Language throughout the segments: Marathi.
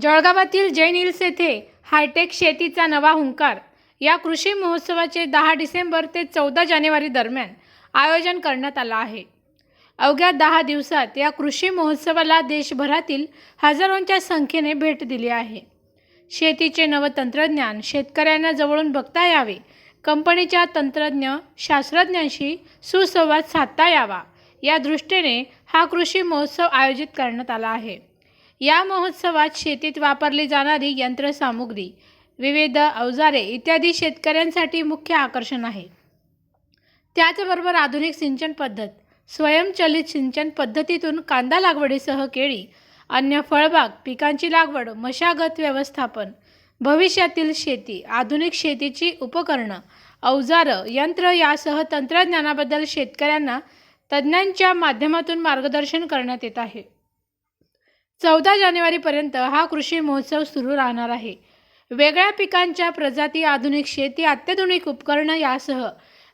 जळगावातील जैन हिल्स येथे हायटेक शेतीचा नवा हुंकार. या कृषी महोत्सवाचे दहा डिसेंबर ते चौदा जानेवारी दरम्यान आयोजन करण्यात आलं आहे. अवघ्या दहा दिवसात या कृषी महोत्सवाला देशभरातील हजारोंच्या संख्येने भेट दिली आहे. शेतीचे नवतंत्रज्ञान शेतकऱ्यांना जवळून बघता यावे. कंपनीच्या तंत्रज्ञ शास्त्रज्ञांशी सुसंवाद साधता यावा. या दृष्टीने हा कृषी महोत्सव आयोजित करण्यात आला आहे. या महोत्सवात शेतीत वापरली जाणारी यंत्रसामुग्री विविध अवजारे इत्यादी शेतकऱ्यांसाठी मुख्य आकर्षण आहे. त्याचबरोबर आधुनिक सिंचन पद्धत स्वयंचलित सिंचन पद्धतीतून कांदा लागवडीसह केळी अन्य फळबाग पिकांची लागवड मशागत व्यवस्थापन भविष्यातील शेती आधुनिक शेतीची उपकरणं अवजारं यंत्र यासह तंत्रज्ञानाबद्दल शेतकऱ्यांना तज्ज्ञांच्या माध्यमातून मार्गदर्शन करण्यात येत आहे. चौदा जानेवारीपर्यंत हा कृषी महोत्सव सुरू राहणार आहे वेगळ्या पिकांच्या प्रजाती आधुनिक शेती अत्याधुनिक उपकरणं यासह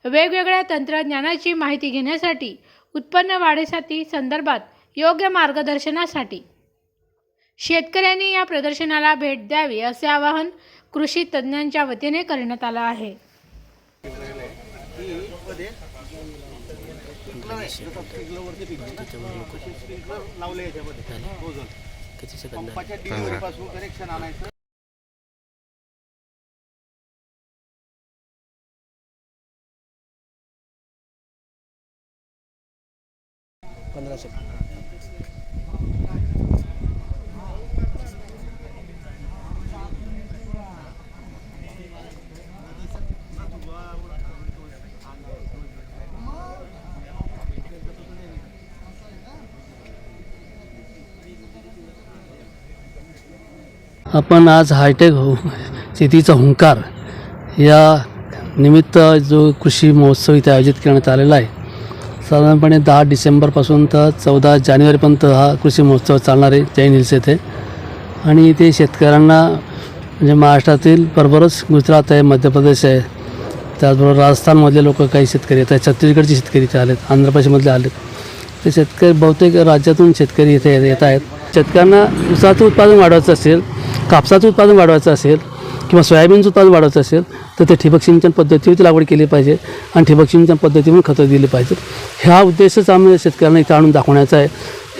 वेगवेगळ्या तंत्रज्ञानाची माहिती घेण्यासाठी उत्पन्न वाढीसाठी संदर्भात योग्य मार्गदर्शनासाठी शेतकऱ्यांनी या प्रदर्शनाला भेट द्यावी असे आवाहन कृषी तज्ज्ञांच्या वतीने करण्यात आलं आहे लावले याच्यामध्ये किती सेकंद पंपाच्या डिलिव्हरी पासून कनेक्शन आणायचं. पंधरा सेकंद आपण आज हायटेक हो शेतीचा हुंकार या निमित्त जो कृषी महोत्सव इथे आयोजित करण्यात आलेला आहे साधारणपणे दहा डिसेंबरपासून तर चौदा जानेवारीपर्यंत हा कृषी महोत्सव चालणार आहे जैन हिल्स येथे. आणि इथे शेतकऱ्यांना म्हणजे महाराष्ट्रातील बरोबरच गुजरात आहे मध्य प्रदेश आहे त्याचबरोबर राजस्थानमधले लोक काही शेतकरी येत आहेत छत्तीसगडचे शेतकरी इथे आलेत आंध्र प्रदेशमधले आलेत. ते शेतकरी बहुतेक राज्यातून शेतकरी इथे येत आहेत. शेतकऱ्यांना ऊसाचं उत्पादन वाढवायचं असेल कापसाचं उत्पादन वाढवायचं असेल किंवा सोयाबीनचं उत्पादन वाढवायचं असेल तर ते ठिबक सिंचन पद्धतीवर लागवड केली पाहिजे आणि ठिबक सिंचन पद्धतीवरून खतं दिली पाहिजेत. ह्या उद्देशच आम्ही शेतकऱ्यांना इथं आणून दाखवण्याचा आहे.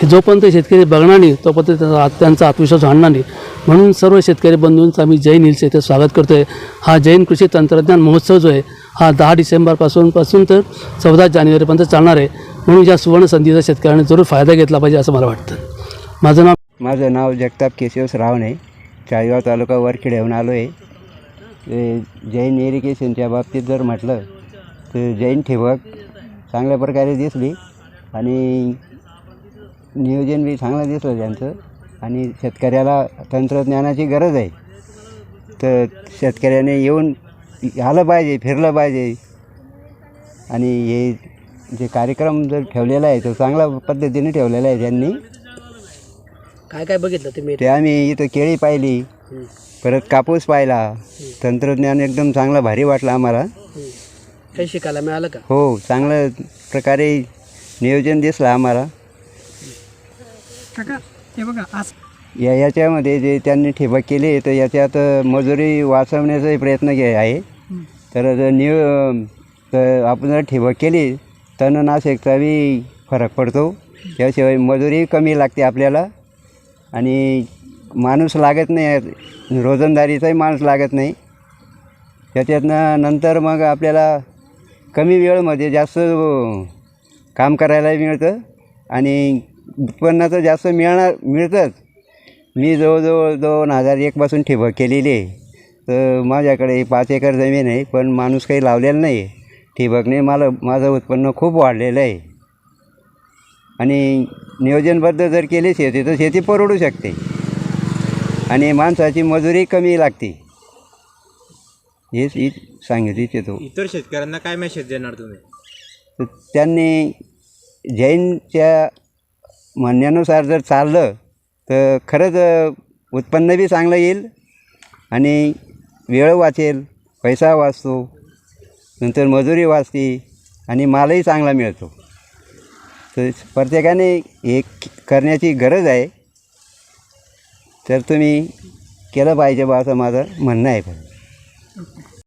हे जोपर्यंत शेतकरी बघणार नाही तोपर्यंत त्यांचा त्यांचा आत्मविश्वास आणणार नाही. म्हणून सर्व शेतकरी बंधूंचं आम्ही जैन हिलचं इथे स्वागत करतो आहे हा जैन कृषी तंत्रज्ञान महोत्सव जो आहे हा दहा डिसेंबरपासून पासून तर चौदा जानेवारीपर्यंत चालणार आहे. म्हणून या सुवर्ण संधीचा शेतकऱ्यांनी जरूर फायदा घेतला पाहिजे असं मला वाटतं. माझं नाव माझं नाव जगताप केशवस रावणे. चाळीगाव तालुका वरखेड्याहून आलो आहे ते जैन इरिगेशनच्या बाबतीत जर म्हटलं तर जैन ठिबक चांगल्या प्रकारे दिसली आणि नियोजन बी चांगलं दिसलं त्यांचं. आणि शेतकऱ्याला तंत्रज्ञानाची गरज आहे. तर शेतकऱ्याने येऊन आलं पाहिजे फिरलं पाहिजे. आणि हे जे कार्यक्रम जर ठेवलेला आहे तो चांगल्या पद्धतीने ठेवलेला आहे त्यांनी. काय काय बघितलं तुम्ही? ते आम्ही इथं केळी पाहिली परत कापूस पाहिला. तंत्रज्ञान एकदम चांगलं भारी वाटलं आम्हाला. काही शिकायला मिळालं का? हो चांगलं प्रकारे नियोजन दिसलं आम्हाला. या याच्यामध्ये जे त्यांनी ठिबक केली तर याच्यात मजुरी वाचवण्याचाही प्रयत्न के आहे. तर जर नियो तर आपण जर ठिबक केली तणनाशकचा बी फरक पडतो. त्याशिवाय मजुरी कमी लागते आपल्याला. आणि माणूस लागत नाही रोजंदारीचाही माणूस लागत नाही. त्याच्यातनं नंतर मग आपल्याला कमी वेळमध्ये जास्त काम करायलाही मिळतं आणि उत्पन्नाचं जास्त मिळणार मिळतंच. मी जवळजवळ दोन हजार एकपासून ठिबक केलेली आहे. तर माझ्याकडे पाच एकर जमीन आहे पण माणूस काही लावलेला नाही आहे. ठिबकने मला माझं उत्पन्न खूप वाढलेलं आहे. आणि नियोजनबद्ध जर केली शेती तर शेती परवडू शकते. आणि माणसाची मजुरी कमी लागते. हेच ही सांगितली इच्छितो इतर शेतकऱ्यांना काय मेसेज देणार तुम्ही? तर त्यांनी जैनच्या म्हणण्यानुसार जर चाललं तर खरंच उत्पन्न बी चांगलं येईल आणि वेळ वाचेल पैसा वाचतो नंतर मजुरी वाचते आणि मालही चांगला मिळतो. तर प्रत्येकाने हे करण्याची गरज आहे. तर तुम्ही केलं पाहिजे बा असं माझं म्हणणं आहे. पण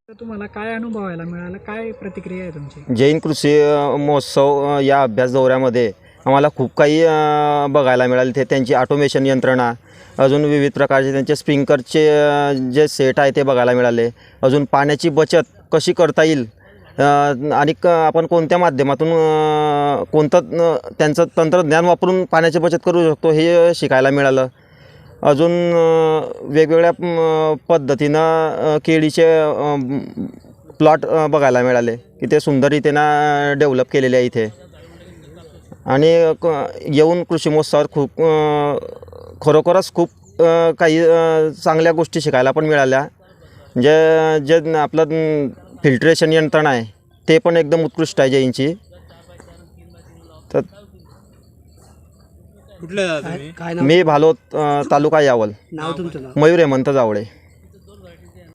तर तुम्हाला काय अनुभवायला मिळाला? काय प्रतिक्रिया आहे तुमची? जैन कृषी महोत्सव या अभ्यास दौऱ्यामध्ये आम्हाला खूप काही बघायला मिळाले. ते त्यांची ऑटोमेशन यंत्रणा अजून विविध प्रकारचे त्यांचे स्प्रिंकरचे जे सेट आहे ते बघायला मिळाले. अजून पाण्याची बचत कशी करता येईल? आणि क आपण कोणत्या माध्यमातून कोणतं त्यांचं तंत्रज्ञान वापरून पाण्याची बचत करू शकतो हे शिकायला मिळालं. अजून वेगवेगळ्या पद्धतीनं केळीचे प्लॉट बघायला मिळाले की ते सुंदररीतीनं डेव्हलप केलेले आहे इथे. आणि क- येऊन कृषी महोत्सवात खूप खरोखरच खूप काही चांगल्या गोष्टी शिकायला पण मिळाल्या. जे जे आपलं फिल्ट्रेशन यंत्रणा आहे. ते पण एकदम उत्कृष्ट आहे जैनची तर कुठले तुम्ही? काय मी भालोत अ, तालुका यावल. नाव तुमचं नाव? मयूर हेमंत जावळे.